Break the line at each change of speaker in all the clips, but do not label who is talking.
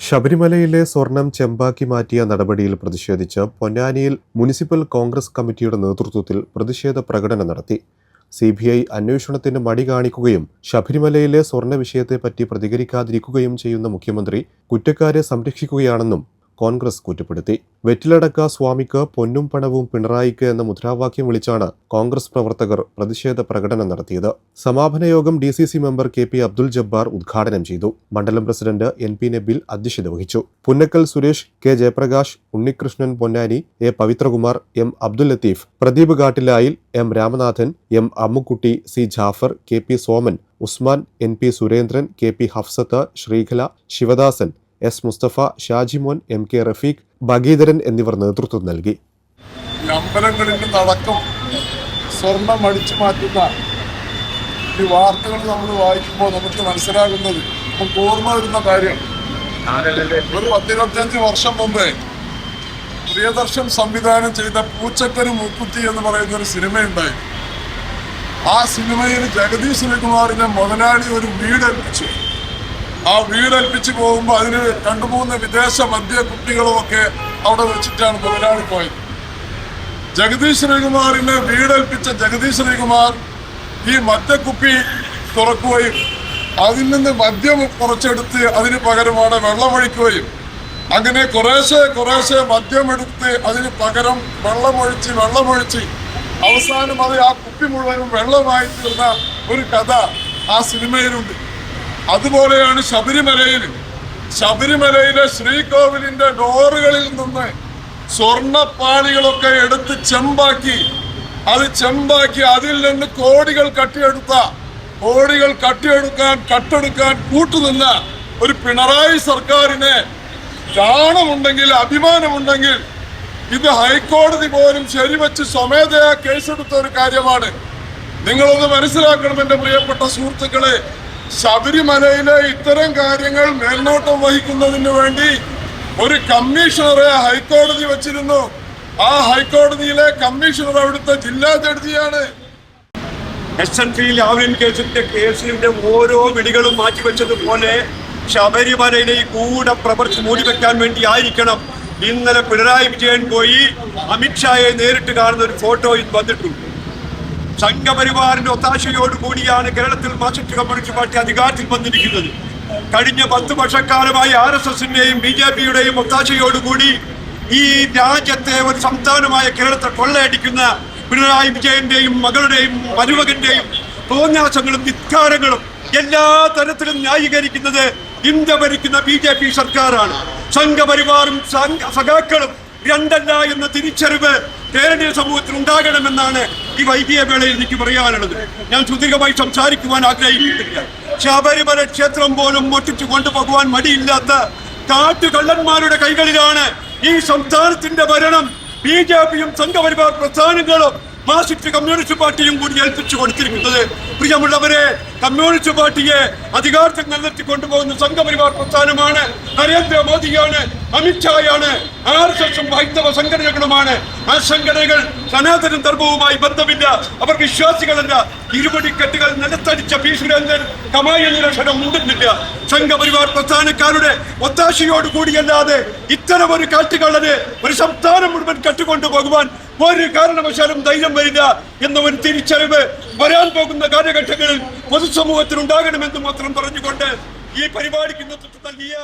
ശബരിമലയിലെ സ്വർണം ചെമ്പാക്കി മാറ്റിയ നടപടിയിൽ പ്രതിഷേധിച്ച് പൊന്നാനിയിൽ മുനിസിപ്പൽ കോൺഗ്രസ് കമ്മിറ്റിയുടെ നേതൃത്വത്തിൽ പ്രതിഷേധ പ്രകടനം നടത്തി. സി ബി ഐ അന്വേഷണത്തിന് മടി കാണിക്കുകയും ശബരിമലയിലെ സ്വർണ വിഷയത്തെപ്പറ്റി പ്രതികരിക്കാതിരിക്കുകയും ചെയ്യുന്ന മുഖ്യമന്ത്രി കുറ്റക്കാരെ സംരക്ഷിക്കുകയാണെന്നും കോൺഗ്രസ് കുറ്റപ്പെടുത്തി. വെറ്റിലടക്ക സ്വാമിക്ക് പൊന്നും പണവും പിണറായിക്ക് എന്ന മുദ്രാവാക്യം വിളിച്ചാണ് കോൺഗ്രസ് പ്രവർത്തകർ പ്രതിഷേധ പ്രകടനം നടത്തിയത്. സമാപന യോഗം D C C member K P Abdul Jabbar ഉദ്ഘാടനം ചെയ്തു. മണ്ഡലം പ്രസിഡന്റ് എൻ പി നബിൽ അധ്യക്ഷത വഹിച്ചു. Punnakkal Suresh K Jayaprakash Unnikrishnan Ponnani A Pavithrakumar M Abdul Latheef Pradeep Kattilayil M Ramanathan M Ammukutty C Jafar K P Soman Usman N P Surendran K P Hafsath Sreekala Sivadasan S Musthafa Shajimon M K Rafeeq Bhagidharan എന്നിവർ നേതൃത്വം നൽകി.
അമ്പലങ്ങളിൽ നിന്നടക്കം സ്വർണം അടിച്ചു മാറ്റുന്ന ഈ വാർത്തകൾ നമ്മൾ വായിക്കുമ്പോൾ നമുക്ക് മനസ്സിലാകുന്നത് നമുക്ക് ഓർമ്മ വരുന്ന കാര്യം. ഒരു പത്തിരുപത്തഞ്ച് വർഷം മുമ്പേ പ്രിയദർശൻ സംവിധാനം ചെയ്ത പൂച്ചക്കര് മൂക്കുത്തി എന്ന് പറയുന്ന ഒരു സിനിമയുണ്ടായി. ആ സിനിമയിൽ ജഗദീഷ് ശ്രീകുമാറിന്റെ മുതലാളി ഒരു വീട് ഏൽപ്പിച്ചു. ആ വീട് ഏൽപ്പിച്ചു പോകുമ്പോൾ അതിന് രണ്ടു മൂന്ന് വിദേശ മദ്യ കുട്ടികളും ഒക്കെ അവിടെ വെച്ചിട്ടാണ് മുതലാളി പോയത്. ജഗദീഷ് ശ്രീകുമാറിനെ വീടൽപ്പിച്ച ജഗദീഷ് ശ്രീകുമാർ ഈ മദ്യക്കുപ്പി തുറക്കുകയും അതിൽ നിന്ന് മദ്യം കുറച്ചെടുത്ത് അതിന് പകരമാണ് വെള്ളമൊഴിക്കുകയും അങ്ങനെ കുറേശ്ശെ കുറേശ്ശെ മദ്യമെടുത്ത് അതിന് പകരം വെള്ളമൊഴിച്ച് വെള്ളമൊഴിച്ച് അവസാനം അത് ആ കുപ്പി മുഴുവനും വെള്ളമായി തീർന്ന ഒരു കഥ ആ സിനിമയിലുണ്ട്. അതുപോലെയാണ് ശബരിമലയിൽ ശബരിമലയിലെ ശ്രീകോവിലിന്റെ ഡോറുകളിൽ നിന്ന് സ്വർണപ്പാളികളൊക്കെ എടുത്ത് ചെമ്പാക്കി. അത് ചെമ്പാക്കി അതിൽ നിന്ന് കോടികൾ കട്ടിയെടുത്ത കോടികൾ കട്ടിയെടുക്കാൻ കട്ടെടുക്കാൻ കൂട്ടുനിന്ന ഒരു പിണറായി സർക്കാരിനെ ചാണമുണ്ടെങ്കിൽ അഭിമാനമുണ്ടെങ്കിൽ ഇത് ഹൈക്കോടതി പോലും ശരിവെച്ച് സ്വമേധയാ കേസെടുത്ത ഒരു കാര്യമാണ്. നിങ്ങളൊന്ന് മനസ്സിലാക്കണം എന്റെ പ്രിയപ്പെട്ട സുഹൃത്തുക്കളെ. ശബരിമലയിലെ ഇത്തരം കാര്യങ്ങൾ മേൽനോട്ടം വഹിക്കുന്നതിന് വേണ്ടി ഒരു കമ്മീഷണറെ ഹൈക്കോടതി വച്ചിരുന്നു. ആ ഹൈക്കോടതിയിലെ കമ്മീഷണർ അവിടുത്തെ ജില്ലാ ജഡ്ജിയാണ്.
എസ് എൻ പി ലാവ്ലിൻ കേസിന്റെ കേസിന്റെ ഓരോ വിളികളും മാറ്റിവെച്ചതുപോലെ ശബരിമലയിലെ കൂടെ പ്രവർത്തി മൂടിവെക്കാൻ വേണ്ടി ആയിരിക്കണം ഇന്നലെ പിണറായി വിജയൻ പോയി അമിത്ഷായെ നേരിട്ട് കാണുന്ന ഒരു ഫോട്ടോ വന്നിട്ടുണ്ട്. സംഘപരിവാറിന്റെ ഒത്താശയോട് കൂടിയാണ് കേരളത്തിൽ മാർക്സിസ്റ്റ് കമ്മ്യൂണിസ്റ്റ് പാർട്ടി അധികാരത്തിൽ വന്നിരിക്കുന്നത്. കഴിഞ്ഞ പത്ത് വർഷക്കാലമായി ആർ എസ് എസിന്റെയും ബി ജെ പിയുടെയും ഒത്താശയോടുകൂടി ഈ രാജ്യത്തെ ഒരു സംസ്ഥാനമായ കേരളത്തെ കൊള്ളയടിക്കുന്ന പിണറായി വിജയന്റെയും മകളുടെയും മരുമകന്റെയും തോന്നാസങ്ങളും ധിക്കാരങ്ങളും എല്ലാ തരത്തിലും ന്യായീകരിക്കുന്നത് ഇന്ത്യ ഭരിക്കുന്ന ബി ജെ പി സർക്കാരാണ്. സംഘപരിവാറും സഖാക്കളും രണ്ടല്ല എന്ന തിരിച്ചറിവ് കേരളീയ സമൂഹത്തിൽ ഉണ്ടാകണമെന്നാണ് ഈ വൈദ്യ വേളയിൽ എനിക്ക് പറയാനുള്ളത് ഞാൻ സുദീർഘമായി സംസാരിക്കുവാൻ ആഗ്രഹിക്കുന്നില്ല. ശബരിമല ക്ഷേത്രം പോലും മൊട്ടിച്ചു കൊണ്ടുപോകുവാൻ മടിയില്ലാത്ത കാട്ടുകള്ളന്മാരുടെ കൈകളിലാണ് ഈ സംസ്ഥാനത്തിന്റെ ഭരണം. ബി ജെ പിയും സംഘപരിവാർ പ്രസ്ഥാനങ്ങളും മാർക്സിസ്റ്റ് കമ്മ്യൂണിസ്റ്റ് പാർട്ടിയും കൂടി ഏൽപ്പിച്ചു കൊടുത്തിരിക്കുന്നത്. പ്രിയമുള്ളവരെ കമ്മ്യൂണിസ്റ്റ് പാർട്ടിയെ അധികാരത്തിൽ നിലനിർത്തി കൊണ്ടുപോകുന്ന സംഘപരിവാർ പ്രസ്ഥാനമാണ് നരേന്ദ്രമോദിയാണ് അമിത്ഷായാണ് ആർ എസ് എസും ഹൈന്ദവ സംഘടനകളുമാണ്. ആ സംഘടനകൾ സനാതന ധർമ്മവുമായി ബന്ധമില്ല. അവർ വിശ്വാസികളല്ല. ഇരുപടിക്കെട്ടുകൾ നിലത്തടിച്ച പി സുരേന്ദ്രൻ കമായ നിരക്ഷരം ഉണ്ടെന്നില്ല. സംഘപരിവാർ പ്രസ്ഥാനക്കാരുടെ ഒത്താശയോടുകൂടിയല്ലാതെ ഇത്തരം ഒരു കാട്ടുകള്ളന് ഒരു സംസ്ഥാനം മുഴുവൻ കട്ടുകൊണ്ടു പോകുവാൻ ഒരു കാരണവശാലും ധൈര്യം വരില്ല എന്നവൻ തിരിച്ചറിവ് വരാൻ പോകുന്ന കാലഘട്ടങ്ങളിൽ പൊതുസമൂഹത്തിൽ ഉണ്ടാകണമെന്ന് മാത്രം പറഞ്ഞുകൊണ്ട് ഈ പരിപാടിക്ക് നേതൃത്വം നൽകിയ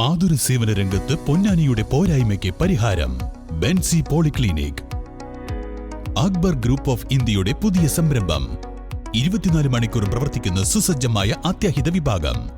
ആതുര സേവന രംഗത്ത് പൊന്നാനിയുടെ പോരായ്മയ്ക്ക് പരിഹാരം Benzy polyclinic. Akbar group of ഇന്ത്യയുടെ പുതിയ സംരംഭം. ഇരുപത്തിനാല് മണിക്കൂറും പ്രവർത്തിക്കുന്ന സുസജ്ജമായ അത്യാഹിത വിഭാഗം.